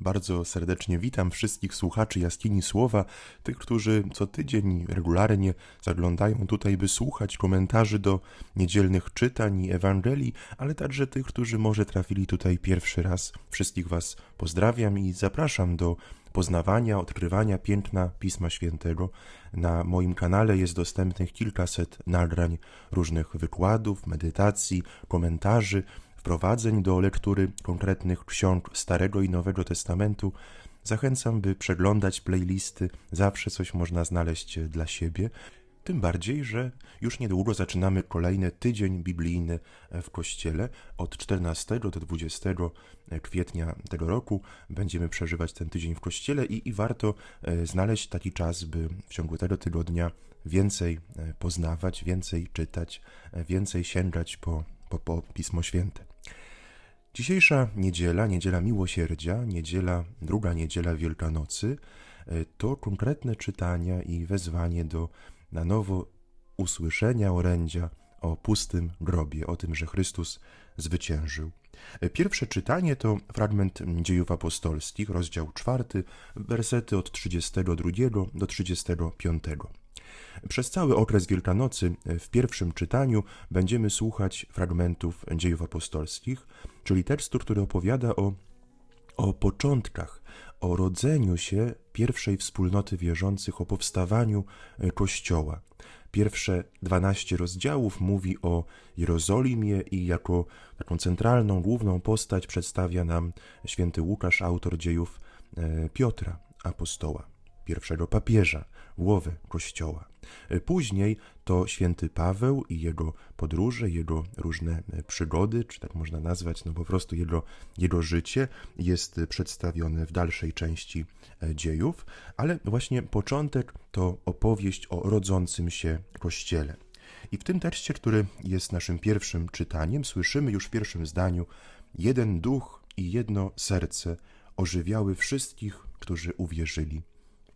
Bardzo serdecznie witam wszystkich słuchaczy Jaskini Słowa, tych, którzy co tydzień regularnie zaglądają tutaj, by słuchać komentarzy do niedzielnych czytań i Ewangelii, ale także tych, którzy może trafili tutaj pierwszy raz. Wszystkich Was pozdrawiam i zapraszam do poznawania, odkrywania piękna Pisma Świętego. Na moim kanale jest dostępnych kilkaset nagrań różnych wykładów, medytacji, komentarzy, wprowadzeń do lektury konkretnych ksiąg Starego i Nowego Testamentu, zachęcam, by przeglądać playlisty. Zawsze coś można znaleźć dla siebie. Tym bardziej, że już niedługo zaczynamy kolejny tydzień biblijny w Kościele. Od 14 do 20 kwietnia tego roku będziemy przeżywać ten tydzień w Kościele i, i warto e, znaleźć taki czas, by w ciągu tego tygodnia więcej e, poznawać, więcej czytać, e, więcej sięgać po, po, po Pismo Święte. Dzisiejsza niedziela, niedziela miłosierdzia, niedziela, druga niedziela Wielkanocy, e, to konkretne czytania i wezwanie do na nowo usłyszenia orędzia o pustym grobie, o tym, że Chrystus zwyciężył. Pierwsze czytanie to fragment dziejów apostolskich, rozdział czwarty, wersety od 32 do 35. Przez cały okres Wielkanocy w pierwszym czytaniu będziemy słuchać fragmentów dziejów apostolskich, czyli tekstu, który opowiada o, o początkach, o rodzeniu się pierwszej wspólnoty wierzących, o powstawaniu e, Kościoła. Pierwsze 12 rozdziałów mówi o Jerozolimie i jako taką centralną, główną postać przedstawia nam święty Łukasz, autor dziejów e, Piotra, apostoła pierwszego papieża, głowy Kościoła. Później to święty Paweł i jego podróże, jego różne przygody, czy tak można nazwać, no po prostu jego, jego życie jest przedstawione w dalszej części e, dziejów, ale właśnie początek to opowieść o rodzącym się Kościele. I w tym tekście, który jest naszym pierwszym czytaniem, słyszymy już w pierwszym zdaniu: Jeden duch i jedno serce ożywiały wszystkich, którzy uwierzyli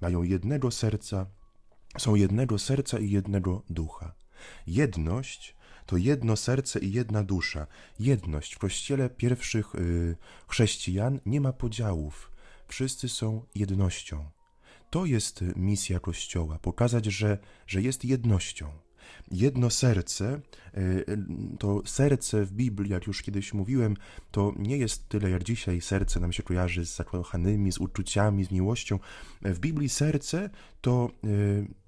mają jednego serca, są jednego serca i jednego ducha. Jedność to jedno serce i jedna dusza. Jedność w kościele pierwszych y, chrześcijan nie ma podziałów. Wszyscy są jednością. To jest misja Kościoła pokazać, że, że jest jednością jedno serce, e, to serce w Biblii, jak już kiedyś mówiłem, to nie jest tyle jak dzisiaj serce nam się kojarzy z zakochanymi, z uczuciami, z miłością. W Biblii serce to e,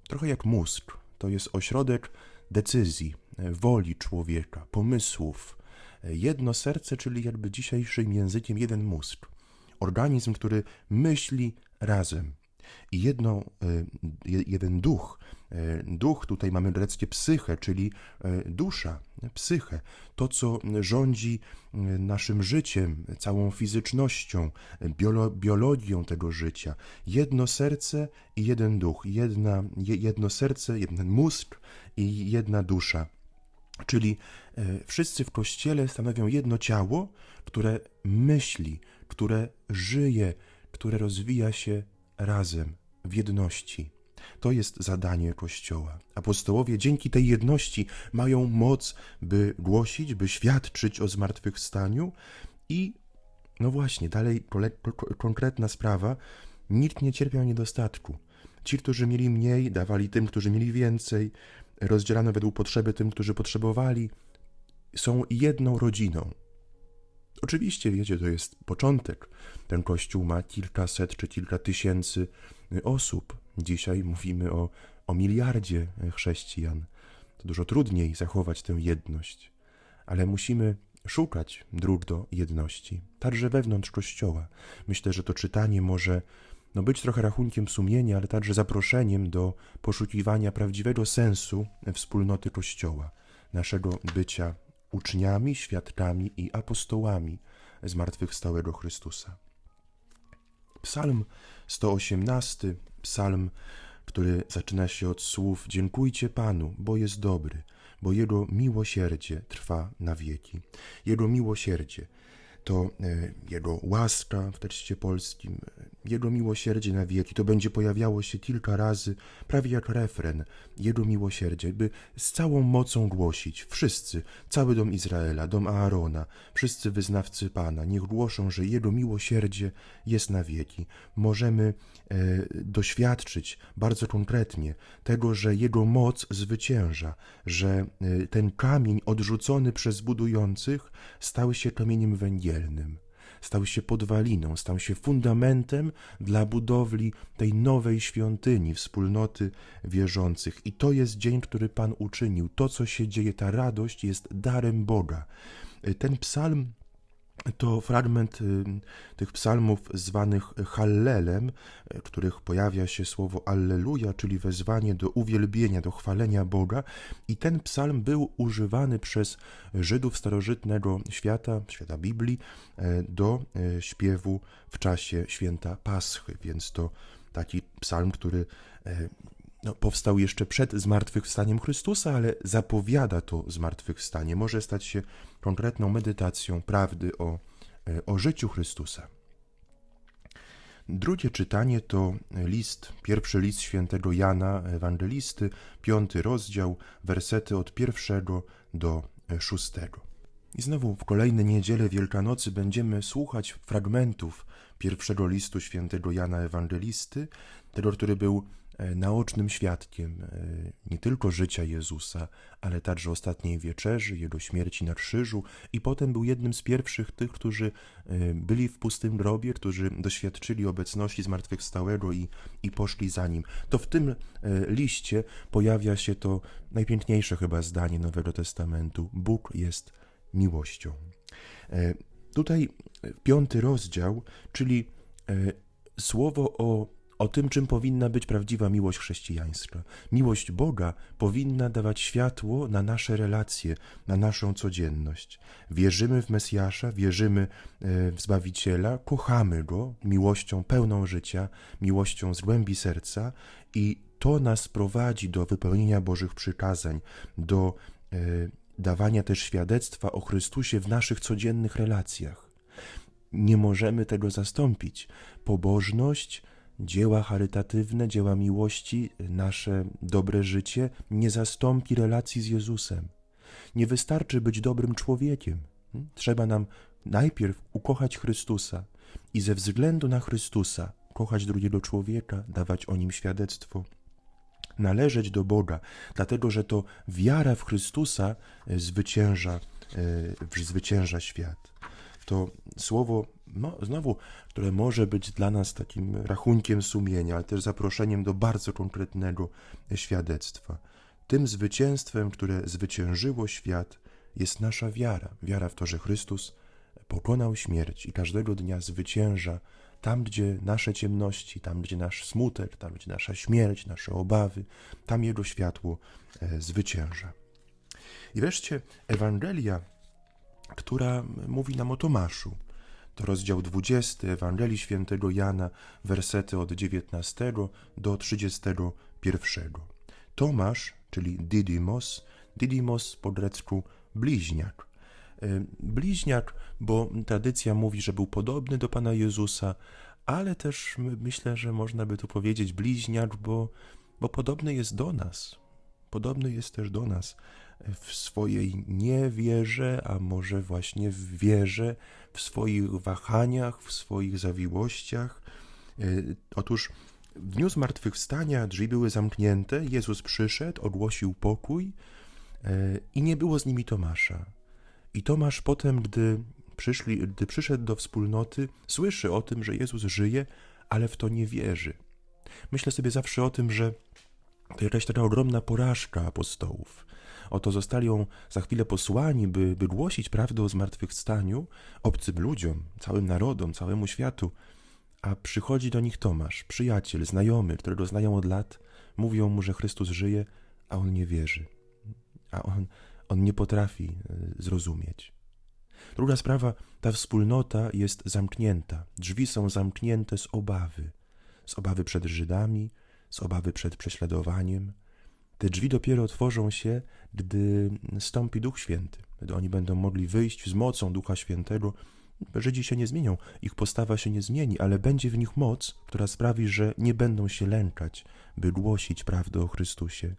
trochę jak mózg, to jest ośrodek decyzji, e, woli człowieka, pomysłów. Jedno serce, czyli jakby dzisiejszym językiem jeden mózg. Organizm, który myśli razem. I jedno, jeden duch, E, duch, tutaj mamy greckie psyche, czyli e, dusza, psyche, to co rządzi e, naszym życiem, całą fizycznością, biolo, biologią tego życia. Jedno serce i jeden duch, jedna, jedno serce, jeden mózg i jedna dusza. Czyli wszyscy w kościele stanowią jedno ciało, które myśli, które żyje, które rozwija się razem, w jedności. To jest zadanie Kościoła. Apostołowie dzięki tej jedności mają moc, by głosić, by świadczyć o zmartwychwstaniu i, no właśnie, dalej konkretna sprawa, nikt nie cierpiał niedostatku. Ci, którzy mieli mniej, dawali tym, którzy mieli więcej, rozdzielano według potrzeby tym, którzy potrzebowali. Są jedną rodziną. Oczywiście, wiecie, to jest początek. Ten kościół ma kilkaset czy kilka tysięcy osób. Dzisiaj mówimy o, o miliardzie chrześcijan. To dużo trudniej zachować tę jedność, ale musimy szukać dróg do jedności, także wewnątrz Kościoła. Myślę, że to czytanie może no, być trochę rachunkiem sumienia, ale także zaproszeniem do poszukiwania prawdziwego sensu wspólnoty Kościoła, naszego bycia uczniami, świadkami i apostołami zmartwychwstałego Chrystusa. Psalm 118, psalm, który zaczyna się od słów: Dziękujcie Panu, bo jest dobry, bo Jego miłosierdzie trwa na wieki. Jego miłosierdzie to e, Jego łaska w tekście polskim, Jego miłosierdzie na wieki. To będzie pojawiało się kilka razy, prawie jak refren. Jego miłosierdzie, by z całą mocą głosić. Wszyscy, cały dom Izraela, dom Aarona, wszyscy wyznawcy Pana, niech głoszą, że Jego miłosierdzie jest na wieki. Możemy e, doświadczyć bardzo konkretnie tego, że Jego moc zwycięża, że e, ten kamień odrzucony przez budujących stał się kamieniem węgielnym stał się podwaliną, stał się fundamentem dla budowli tej nowej świątyni, wspólnoty wierzących. I to jest dzień, który Pan uczynił. To, co się dzieje, ta radość jest darem Boga. Ten psalm to fragment y, tych psalmów zwanych Hallelem, w których pojawia się słowo Alleluja, czyli wezwanie do uwielbienia, do chwalenia Boga. I ten psalm był używany przez Żydów starożytnego świata, świata Biblii, e, do e, śpiewu w czasie święta Paschy. Więc to taki psalm, który e, no, powstał jeszcze przed zmartwychwstaniem Chrystusa, ale zapowiada to zmartwychwstanie. Może stać się konkretną medytacją prawdy o, e, o życiu Chrystusa. Drugie czytanie to list, pierwszy list świętego Jana Ewangelisty, piąty rozdział, wersety od pierwszego do szóstego. I znowu w kolejne niedzielę Wielkanocy będziemy słuchać fragmentów pierwszego listu świętego Jana Ewangelisty, tego, który był E, naocznym świadkiem e, nie tylko życia Jezusa, ale także ostatniej wieczerzy, Jego śmierci na krzyżu i potem był jednym z pierwszych tych, którzy e, byli w pustym grobie, którzy doświadczyli obecności zmartwychwstałego i, i poszli za Nim. To w tym liście pojawia się to najpiękniejsze chyba zdanie Nowego Testamentu. Bóg jest miłością. Tutaj piąty rozdział, czyli słowo o o tym, czym powinna być prawdziwa miłość chrześcijańska. Miłość Boga powinna dawać światło na nasze relacje, na naszą codzienność. Wierzymy w Mesjasza, wierzymy e, w Zbawiciela, kochamy Go miłością pełną życia, miłością z głębi serca i to nas prowadzi do wypełnienia Bożych przykazań, do e, dawania też świadectwa o Chrystusie w naszych codziennych relacjach. Nie możemy tego zastąpić. Pobożność, dzieła charytatywne, dzieła miłości, nasze dobre życie nie zastąpi relacji z Jezusem. Nie wystarczy być dobrym człowiekiem. Trzeba nam najpierw ukochać Chrystusa i ze względu na Chrystusa kochać drugiego człowieka, dawać o nim świadectwo. Należeć do Boga, dlatego że to wiara w Chrystusa e, zwycięża, e, zwycięża świat. To słowo no, znowu, które może być dla nas takim rachunkiem sumienia, ale też zaproszeniem do bardzo konkretnego świadectwa. Tym zwycięstwem, które zwyciężyło świat, jest nasza wiara. Wiara w to, że Chrystus pokonał śmierć i każdego dnia zwycięża tam, gdzie nasze ciemności, tam, gdzie nasz smutek, tam, gdzie nasza śmierć, nasze obawy, tam Jego światło e, zwycięża. I wreszcie Ewangelia, która mówi nam o Tomaszu, to rozdział 20 Ewangelii Świętego Jana, wersety od 19 do 31. Tomasz, czyli Didymos, Didymos po grecku bliźniak. E, bliźniak, bo tradycja mówi, że był podobny do Pana Jezusa, ale też myślę, że można by tu powiedzieć bliźniak, bo, bo podobny jest do nas. Podobny jest też do nas w swojej niewierze, a może właśnie w wierze, w swoich wahaniach, w swoich zawiłościach. E, otóż w dniu zmartwychwstania drzwi były zamknięte, Jezus przyszedł, ogłosił pokój e, i nie było z nimi Tomasza. I Tomasz potem, gdy, przyszli, gdy przyszedł do wspólnoty, słyszy o tym, że Jezus żyje, ale w to nie wierzy. Myślę sobie zawsze o tym, że to jakaś taka ogromna porażka apostołów. Oto zostali ją za chwilę posłani, by, by głosić prawdę o zmartwychwstaniu obcym ludziom, całym narodom, całemu światu. A przychodzi do nich Tomasz, przyjaciel, znajomy, którego znają od lat, mówią mu, że Chrystus żyje, a on nie wierzy. A on, on nie potrafi e, zrozumieć. Druga sprawa, ta wspólnota jest zamknięta. Drzwi są zamknięte z obawy. Z obawy przed Żydami, z obawy przed prześladowaniem, te drzwi dopiero otworzą się, gdy stąpi Duch Święty, gdy oni będą mogli wyjść z mocą Ducha Świętego Żydzi się nie zmienią, ich postawa się nie zmieni, ale będzie w nich moc, która sprawi, że nie będą się lękać, by głosić prawdę o Chrystusie.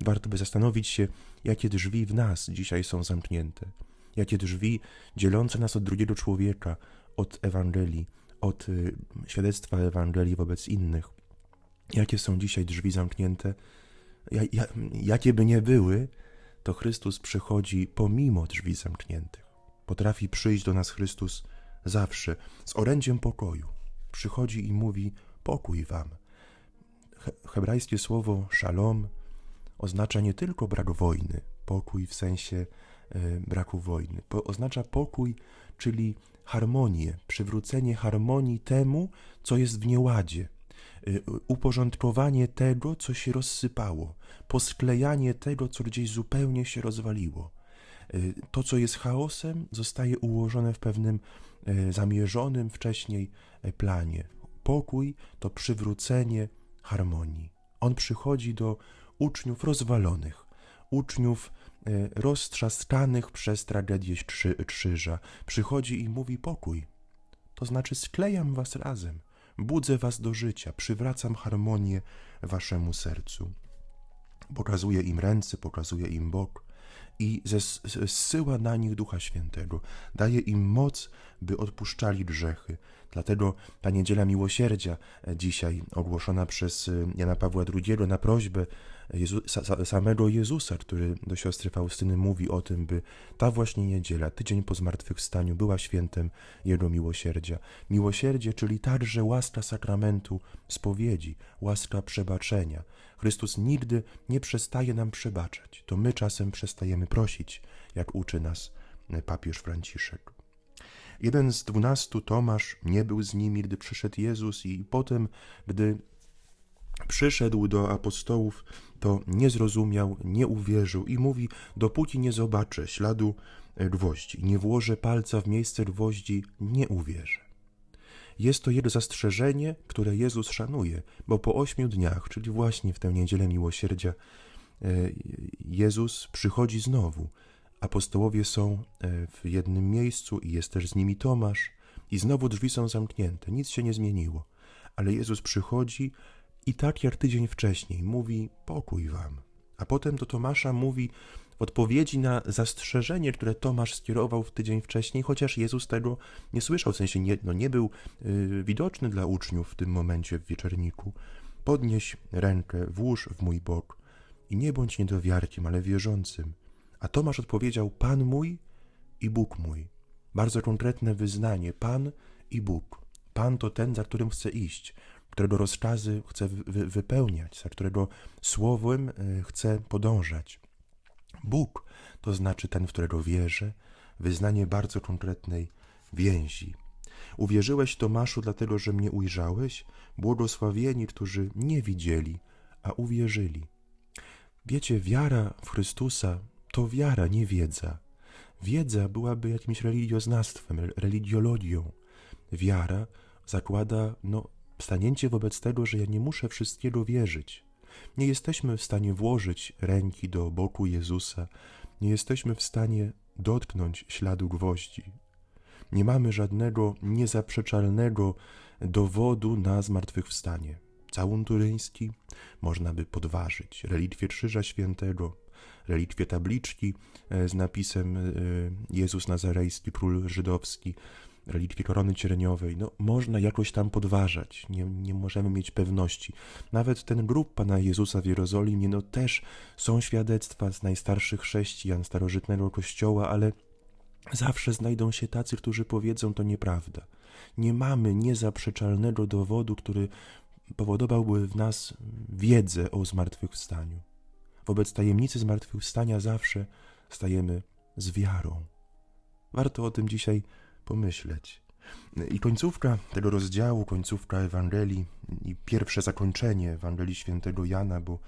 Warto by zastanowić się, jakie drzwi w nas dzisiaj są zamknięte, jakie drzwi dzielące nas od drugiego człowieka, od Ewangelii, od y, świadectwa Ewangelii wobec innych. Jakie są dzisiaj drzwi zamknięte? Ja, ja, jakie by nie były, to Chrystus przychodzi pomimo drzwi zamkniętych. Potrafi przyjść do nas Chrystus zawsze z orędziem pokoju. Przychodzi i mówi: Pokój wam. He, hebrajskie słowo shalom oznacza nie tylko brak wojny, pokój w sensie y, braku wojny. Oznacza pokój, czyli harmonię, przywrócenie harmonii temu, co jest w nieładzie, uporządkowanie tego, co się rozsypało, posklejanie tego, co gdzieś zupełnie się rozwaliło. Y, to, co jest chaosem, zostaje ułożone w pewnym y, zamierzonym wcześniej y, planie. Pokój to przywrócenie harmonii. On przychodzi do uczniów rozwalonych, uczniów y, roztrzaskanych przez tragedię krzy, krzyża. Przychodzi i mówi pokój. To znaczy sklejam was razem, budzę was do życia, przywracam harmonię waszemu sercu. Pokazuje im ręce, pokazuje im bok i zsyła na nich Ducha Świętego. Daje im moc, by odpuszczali grzechy. Dlatego ta niedziela miłosierdzia e, dzisiaj ogłoszona przez e, Jana Pawła II na prośbę Jezu- sa- samego Jezusa, który do siostry Faustyny mówi o tym, by ta właśnie niedziela, tydzień po zmartwychwstaniu, była świętem Jego miłosierdzia. Miłosierdzie, czyli także łaska sakramentu spowiedzi, łaska przebaczenia. Chrystus nigdy nie przestaje nam przebaczać. To my czasem przestajemy prosić, jak uczy nas e, papież Franciszek. Jeden z dwunastu, Tomasz, nie był z nimi, gdy przyszedł Jezus, i potem, gdy przyszedł do apostołów, to nie zrozumiał, nie uwierzył i mówi: Dopóki nie zobaczę śladu gwoździ, nie włożę palca w miejsce gwoździ, nie uwierzę. Jest to jego zastrzeżenie, które Jezus szanuje, bo po ośmiu dniach, czyli właśnie w tę niedzielę miłosierdzia, e, Jezus przychodzi znowu. Apostołowie są e, w jednym miejscu i jest też z nimi Tomasz, i znowu drzwi są zamknięte, nic się nie zmieniło. Ale Jezus przychodzi i tak jak tydzień wcześniej mówi: Pokój wam. A potem do Tomasza mówi w odpowiedzi na zastrzeżenie, które Tomasz skierował w tydzień wcześniej, chociaż Jezus tego nie słyszał, w sensie nie, no nie był y, widoczny dla uczniów w tym momencie w wieczerniku. Podnieś rękę, włóż w mój bok i nie bądź niedowiarkiem, ale wierzącym. A Tomasz odpowiedział: Pan mój i Bóg mój. Bardzo konkretne wyznanie: Pan i Bóg. Pan to ten, za którym chcę iść, którego rozkazy chcę wy- wypełniać, za którego słowem y, chcę podążać. Bóg to znaczy ten, w którego wierzę, wyznanie bardzo konkretnej więzi. Uwierzyłeś, Tomaszu, dlatego że mnie ujrzałeś? Błogosławieni, którzy nie widzieli, a uwierzyli. Wiecie, wiara w Chrystusa to wiara, nie wiedza. Wiedza byłaby jakimś religioznawstwem, re- religiologią. Wiara zakłada no, stanięcie wobec tego, że ja nie muszę wszystkiego wierzyć. Nie jesteśmy w stanie włożyć ręki do boku Jezusa, nie jesteśmy w stanie dotknąć śladu gwoździ. Nie mamy żadnego niezaprzeczalnego dowodu na zmartwychwstanie. Całun turyński można by podważyć, relikwie Krzyża Świętego, relikwie tabliczki e, z napisem e, Jezus Nazarejski, Król Żydowski, relikwie korony cierniowej, no można jakoś tam podważać, nie, nie możemy mieć pewności. Nawet ten grób Pana Jezusa w Jerozolimie, no też są świadectwa z najstarszych chrześcijan, starożytnego kościoła, ale zawsze znajdą się tacy, którzy powiedzą to nieprawda. Nie mamy niezaprzeczalnego dowodu, który powodowałby w nas wiedzę o zmartwychwstaniu. Wobec tajemnicy zmartwychwstania zawsze stajemy z wiarą. Warto o tym dzisiaj pomyśleć. I końcówka tego rozdziału, końcówka Ewangelii i pierwsze zakończenie Ewangelii Świętego Jana, bo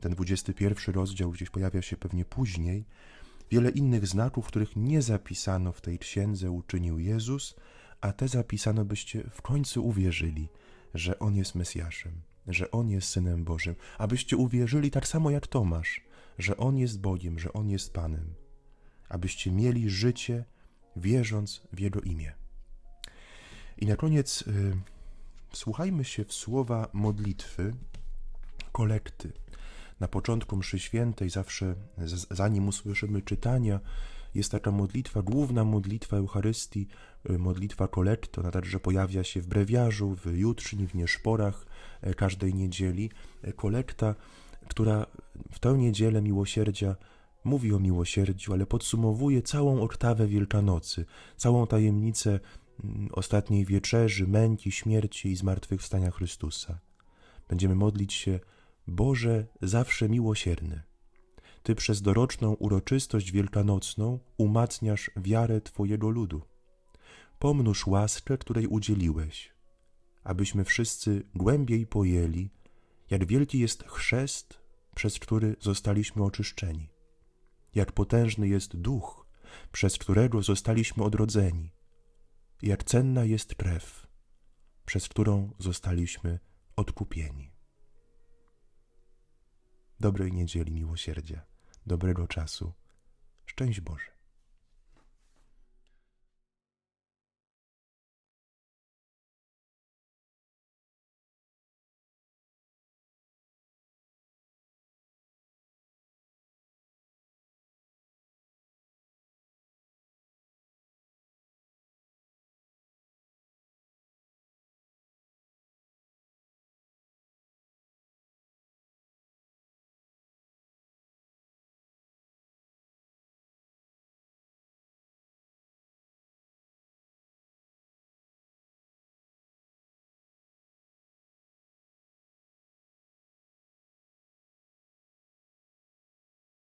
ten 21 rozdział gdzieś pojawia się pewnie później, wiele innych znaków, których nie zapisano w tej księdze, uczynił Jezus, a te zapisano, byście w końcu uwierzyli, że On jest Mesjaszem, że On jest Synem Bożym, abyście uwierzyli tak samo jak Tomasz, że On jest Bogiem, że On jest Panem, abyście mieli życie wierząc w Jego imię. I na koniec y, wsłuchajmy się w słowa modlitwy, kolekty. Na początku mszy świętej, zawsze zanim usłyszymy czytania, jest taka modlitwa, główna modlitwa Eucharystii, y, modlitwa kolekty. Ona także pojawia się w brewiarzu, w jutrzni, w nieszporach e, każdej niedzieli. E, Kolekta, która w tę niedzielę miłosierdzia mówi o miłosierdziu, ale podsumowuje całą oktawę Wielkanocy, całą tajemnicę mm, ostatniej wieczerzy, męki, śmierci i zmartwychwstania Chrystusa. Będziemy modlić się, Boże, zawsze miłosierny. Ty przez doroczną uroczystość wielkanocną umacniasz wiarę Twojego ludu. Pomnóż łaskę, której udzieliłeś, abyśmy wszyscy głębiej pojęli, jak wielki jest chrzest, przez który zostaliśmy oczyszczeni, jak potężny jest duch, przez którego zostaliśmy odrodzeni, jak cenna jest krew, przez którą zostaliśmy odkupieni. Dobrej niedzieli miłosierdzia, dobrego czasu. Szczęść Boże.